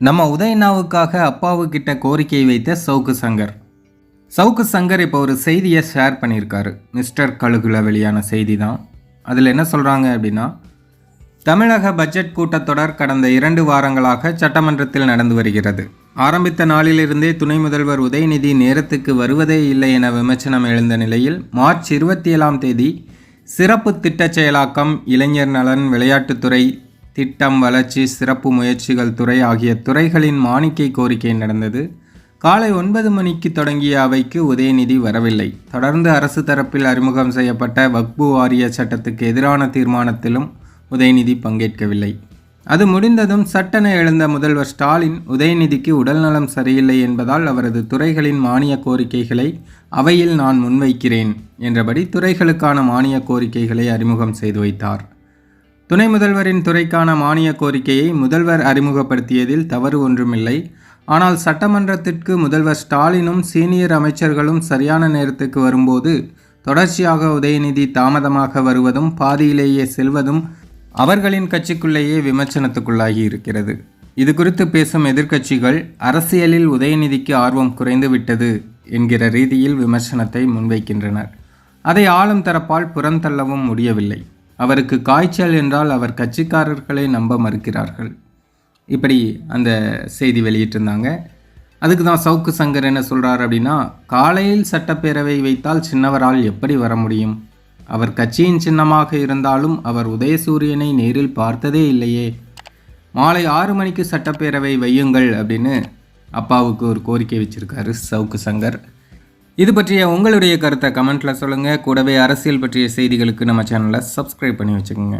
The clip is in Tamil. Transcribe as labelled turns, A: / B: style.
A: நம்ம உதயநாவுக்காக அப்பாவுக்கிட்ட கோரிக்கை வைத்த சவுக்கு சங்கர். சவுக்கு சங்கர் இப்போ ஒரு செய்தியை ஷேர் பண்ணியிருக்காரு மிஸ்டர் கழுகுல வெளியான செய்தி தான் அதில் என்ன சொல்கிறாங்க அப்படின்னா தமிழக பட்ஜெட் கூட்டத்தொடர் கடந்த இரண்டு வாரங்களாக சட்டமன்றத்தில் நடந்து வருகிறது. ஆரம்பித்த நாளிலிருந்தே துணை முதல்வர் உதயநிதி நேரத்துக்கு வருவதே இல்லை என விமர்சனம் எழுந்த நிலையில் மார்ச் இருபத்தி ஏழாம் தேதி சிறப்பு திட்டச் செயலாக்கம் இளைஞர் நலன் விளையாட்டுத்துறை திட்டம் வளர்ச்சி சிறப்பு முயற்சிகள் துறை ஆகிய துறைகளின் மாணிக்கை கோரிக்கை நடந்தது. காலை ஒன்பது மணிக்கு தொடங்கிய அவைக்கு உதயநிதி வரவில்லை. தொடர்ந்து அரசு தரப்பில் அறிமுகம் செய்யப்பட்ட வக்பு வாரிய சட்டத்துக்கு எதிரான தீர்மானத்திலும் உதயநிதி பங்கேற்கவில்லை. அது முடிந்ததும் சட்டென எழுந்த முதல்வர் ஸ்டாலின் உதயநிதிக்கு உடல்நலம் சரியில்லை என்பதால் அவரது துறைகளின் மானிய கோரிக்கைகளை அவையில் நான் முன்வைக்கிறேன் என்றபடி துறைகளுக்கான மானிய கோரிக்கைகளை அறிமுகம் செய்து வைத்தார். துணை முதல்வரின் துறைக்கான மானிய கோரிக்கையை முதல்வர் அறிமுகப்படுத்தியதில் தவறு ஒன்றுமில்லை. ஆனால் சட்டமன்றத்திற்கு முதல்வர் ஸ்டாலினும் சீனியர் அமைச்சர்களும் சரியான நேரத்துக்கு வரும்போது தொடர்ச்சியாக உதயநிதி தாமதமாக வருவதும் பாதியிலேயே செல்வதும் அவர்களின் கட்சிக்குள்ளேயே விமர்சனத்துக்குள்ளாகி இருக்கிறது. இது குறித்து பேசும் எதிர்க்கட்சிகள் அரசியலில் உதயநிதிக்கு ஆர்வம் குறைந்துவிட்டது என்கிற ரீதியில் விமர்சனத்தை முன்வைக்கின்றனர். அதை ஆளும் தரப்பால் புறந்தள்ளவும் முடியவில்லை. அவருக்கு காய்ச்சல் என்றால் அவர் கட்சிக்காரர்களை நம்ப மறுக்கிறார்கள். இப்படி அந்த செய்தி வெளியிட்டிருந்தாங்க. அதுக்கு தான் சவுக்கு சங்கர் என்ன சொல்கிறார் அப்படின்னா காலையில் சட்டப்பேரவை வைத்தால் சின்னவரால் எப்படி வர முடியும்? அவர் கட்சியின் சின்னமாக இருந்தாலும் அவர் உதயசூரியனை நேரில் பார்த்ததே இல்லையே. மாலை ஆறு மணிக்கு சட்டப்பேரவை வையுங்கள் அப்படின்னு அப்பாவுக்கு ஒரு கோரிக்கை வச்சுருக்காரு சவுக்கு சங்கர். இது பற்றிய உங்களுடைய கருத்தை கமெண்ட்டில் சொல்லுங்கள் கூடவே அரசியல் பற்றிய செய்திகளுக்கு நம்ம சேனலை சப்ஸ்கிரைப் பண்ணி வச்சுக்கோங்க.